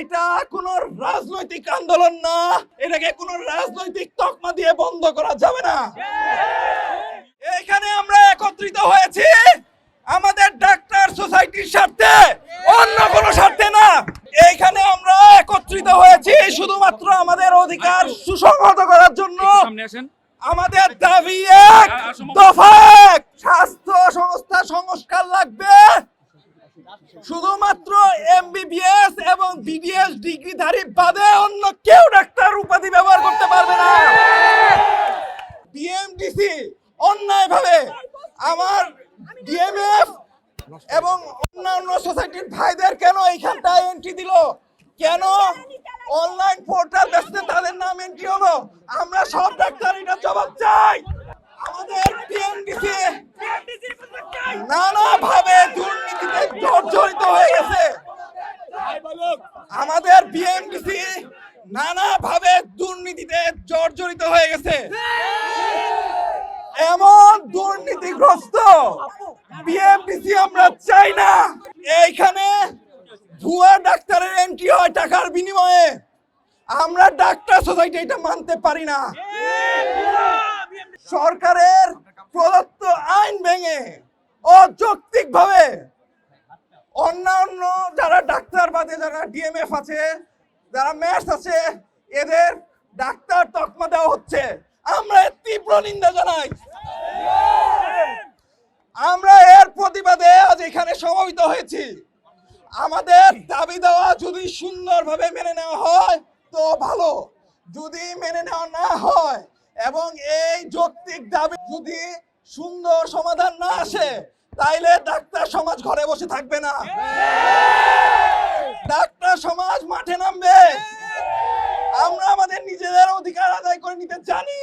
এইটা কোন রাজনৈতিক আন্দোলন না। এটাকে কোন রাজনৈতিক তকমা দিয়ে বন্ধ করা যাবে না। এখানে আমরা একত্রিত হয়েছি আমাদের ডাক্তার সোসাইটির স্বার্থে অন্য কোনো স্বার্থে না। এইখানে আমরা একত্রিত হয়েছি শুধুমাত্র আমাদের অধিকার সুসংহত করার জন্য। আমাদের দাবি এক দফা এক স্বাস্থ্য সংস্থা সংস্কার লাগবে। শুধুমাত্র এমবিবিএস এবং বিডিএস ডিগ্রিধারী বাদে অন্য কেউ ডাক্তার উপাধি ব্যবহার করতে পারবে না। বিএমডিসি অন্যায়ভাবে আমার ডিএমএফ এবং অন্যান্য সোসাইটির ভাইদের কেন এইখানটায় এন্ট্রি দিল? কেন অনলাইন পোর্টাল বেসতে তাদের নাম এন্ট্রি হলো? আমরা সব ডাক্তার এটা জবাব চাই। আমাদের বিএমডিসি নানাভাবে জর্জরিত হয়ে গেছে। আমাদের বিএমডিসি নানাভাবে দুর্নীতিতে জর্জরিত হয়ে গেছে। এমন দুর্নীতিগ্রস্ত বিএমডিসি আমরা চাই না। এইখানে ভুয়া ডাক্তারের এন্ট্রি হয় টাকার বিনিময়ে। আমরা ডাক্তার সোসাইটি এটা মানতে পারি না। সরকারের প্রদত্ত আইন ভেঙে অযৌক্তিক ভাবে অন্যান্য যারা ডাক্তার বাদে যারা ডিএমএফ আছে, যারা ম্যাথস আছে, এদের ডাক্তার তকমা দেওয়া হচ্ছে। আমরা এর তীব্র নিন্দা জানাই। আমরা এর প্রতিবাদে আজ এখানে সমবেত হয়েছি। আমাদের দাবি দেওয়া যদি সুন্দরভাবে মেনে নেওয়া হয়, তো ভালো। যদি মেনে নেওয়া না হয় এবং এই যৌক্তিক দাবি যদি সুন্দর সমাধান না আসে, তাইলে ডাক্তার সমাজ ঘরে বসে থাকবে না। ডাক্তার সমাজ মাঠে নামবে। আমরা আমাদের নিজেদের অধিকার আদায় করে নিতে জানি।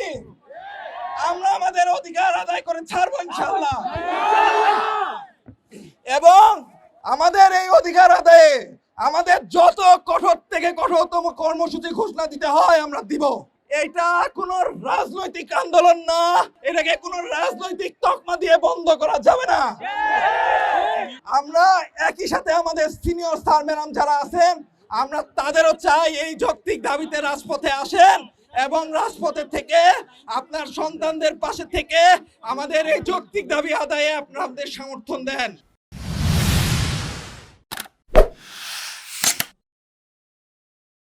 আমরা আমাদের অধিকার আদায় করে ছাড়বো ইনশাল্লাহ এবং আমাদের এই অধিকার আদায়ে আমাদের যত কঠোর থেকে কঠোরতম কর্মসূচি ঘোষণা দিতে হয়, আমরা দিব। এটা কোন রাজনৈতিক আন্দোলন না। এটাকে কোন রাজনৈতিক তকমা দিয়ে বন্ধ করা যাবে না। সাথে আমাদের সিনিয়র স্যার ম্যাডাম যারা আছেন, আমরা তাদেরও চাই এই যৌক্তিক দাবিতে রাজপথে আসেন এবং রাজপথে থেকে আপনার সন্তানদের পাশে থেকে আমাদের এই যৌক্তিক দাবি আদায়ে আপনাদের সমর্থন দেন।